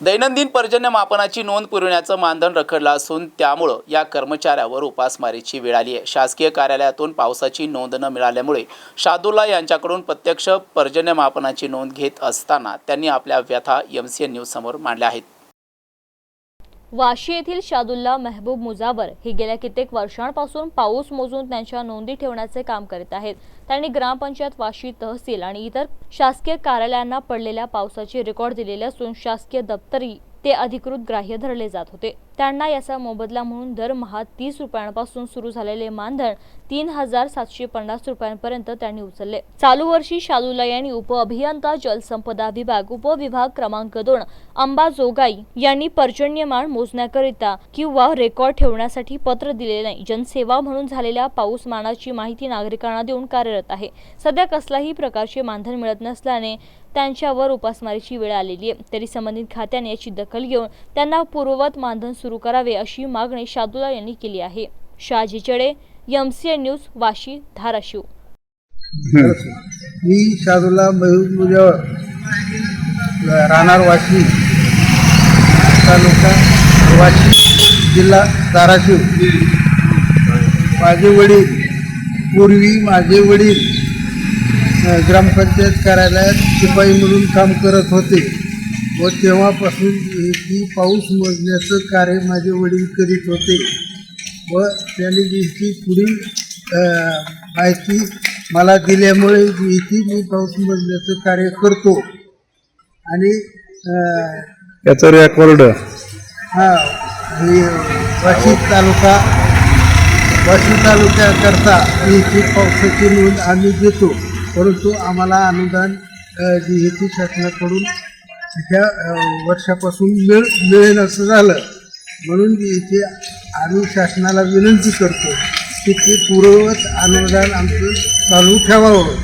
दैनंदिन पर्जन्यमापनाची नोंद पुरवण्याचं मानधन रखडलं असून त्यामुळं या कर्मचाऱ्यावर उपासमारीची वेळ आली आहे. शासकीय कार्यालयातून पावसाची नोंद न मिळाल्यामुळे शादुल्ला यांच्याकडून प्रत्यक्ष पर्जन्यमापनाची नोंद घेत असताना त्यांनी आपल्या व्यथा एम सी एन न्यूजसमोर मांडल्या आहेत. वाशी येथील शादुल्ला मेहबूब मुजावर हे गेल्या कित्येक वर्षांपासून पाऊस मोजून त्यांच्या नोंदी ठेवण्याचे काम करीत आहेत. त्यांनी ग्रामपंचायत वाशी तहसील आणि इतर शासकीय कार्यालयांना पडलेल्या पावसाचे रेकॉर्ड दिलेले असून शासकीय दप्तरी ते अधिकृत ग्राह्य धरले जात होते. त्यांना याचा मोबदला म्हणून दरमहा तीस रुपयांपासून सुरू झालेले मानधन तीन हजार सातशे पन्नास रुपयांपर्यंत त्यांनी उचलले. चालू वर्षी शालुला यांनी उपअभियंता जलसंपदा विभाग उपविभाग क्रमांक दोन अंबाजोगाई यांनी पर्जन्यमान मोजण्याकरिता किंवा रेकॉर्ड ठेवण्यासाठी पत्र दिले नाही. जनसेवा म्हणून झालेल्या पाऊसमानाची माहिती नागरिकांना देऊन कार्यरत आहे. सध्या कसलाही प्रकारचे मानधन मिळत नसल्याने त्यांच्यावर उपासमारीची वेळ आलेली आहे. तरी संबंधित खात्याने याची दखल घेऊन त्यांना पूर्ववत मानधन सुरू करावे अशी मागणी शादुला यांनी केली आहे. Shahaji Chade N news Vashi Dharashiv. मी शादुला महबूब राहणार वाशी तालुका वाशी जिल्हा धाराशिव. माझे वडील पूर्वी माझे वडील ग्रामपंचायत कार्यालयात शिपाई म्हणून काम करत होते. व तेव्हापासून की पाऊस मोजण्याचं कार्य माझे वडील करीत होते. व त्यांनी जी पुढील माहिती मला दिल्यामुळे ती मी पाऊस मोजण्याचं कार्य करतो. आणि अ, याचं रेकॉर्ड हा ही वाशी तालुका वाशी तालुक्याकरता याची पावसाची नोंद आम्ही देतो परंतु आम्हाला अनुदान ती शासनाकडून त्या वर्षापासून मिळ मिळेल असं झालं. म्हणून इथे आम्ही शासनाला विनंती करतो की ते पूर्ववत अनुदान आमचं चालू ठेवावं.